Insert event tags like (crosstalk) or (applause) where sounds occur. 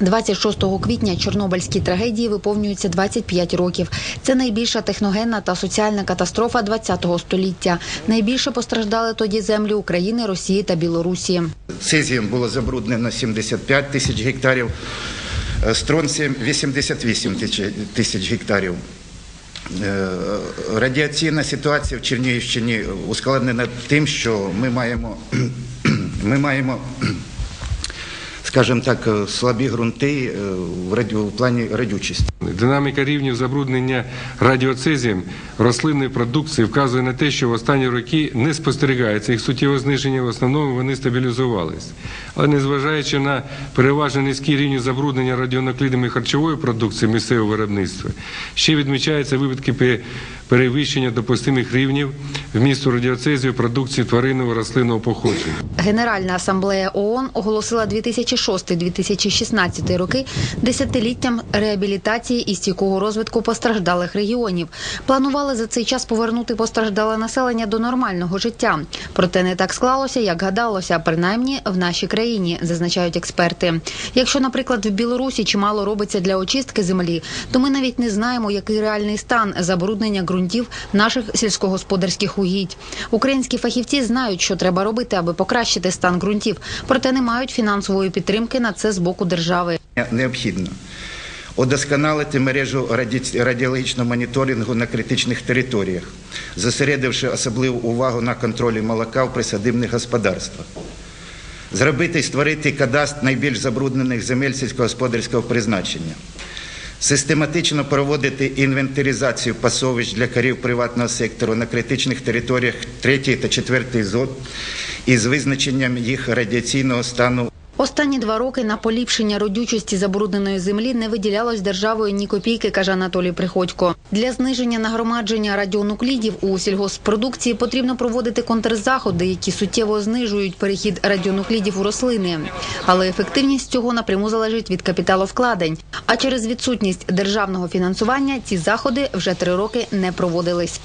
26 квітня Чорнобильській трагедії виповнюється 25 років. Це найбільша техногенна та соціальна катастрофа ХХ століття. Найбільше постраждали тоді землі України, Росії та Білорусі. Цезієм було забруднено 75 тисяч гектарів, е, стронцієм 88 тисяч- гектарів. Е, Радіаційна ситуація в Чернігівщині ускладнена тим, що ми маємо, (clears throat) ми маємо скажімо так, е, слабі ґрунти е, в раді- в плані радючості. Динаміка рівнів забруднення радіоцезієм рослинної продукції вказує на те, що в останні роки не спостерігається їх суттєве зниження, в основному вони стабілізувались. Але незважаючи на переважно низькі рівні забруднення радіонуклідами харчової продукції місцевого виробництва, ще відмічаються випадки перевищення допустимих рівнів вмісту радіоцезію продукції тваринного рослинного походження. Генеральна асамблея ООН оголосила 2006-2016 роки десятиліттям реабілітації і стійкого розвитку постраждалих регіонів. Планували за цей час повернути постраждале населення до нормального життя. Проте не так склалося, як гадалося, принаймні в нашій країні, зазначають експерти. Якщо, наприклад, в Білорусі чимало робиться для очистки землі, то ми навіть не знаємо, який реальний стан забруднення ґрунтів наших сільськогосподарських угідь. Українські фахівці знають, що треба робити, аби покращити стан ґрунтів, проте не мають фінансової підтримки на це з боку держави. Необхідно удосконалити мережу раді- радіологічного моніторингу на критичних територіях, зосередивши особливу увагу на контролі молока в присадибних господарствах. Зробити і створити кадастр найбільш забруднених земель сільськогосподарського призначення. Систематично проводити інвентаризацію пасовищ для корів приватного сектору на критичних територіях 3 та 4 зон із визначенням їх радіаційного стану Останні два роки на поліпшення родючості забрудненої землі не виділялось державою ні копійки, каже Анатолій Приходько. Для зниження нагромадження радіонуклідів у сільгоспродукції потрібно проводити контрзаходи, які суттєво знижують перехід радіонуклідів у рослини. Але ефективність цього напряму залежить від капіталовкладень. А через відсутність державного фінансування ці заходи вже три роки не проводились.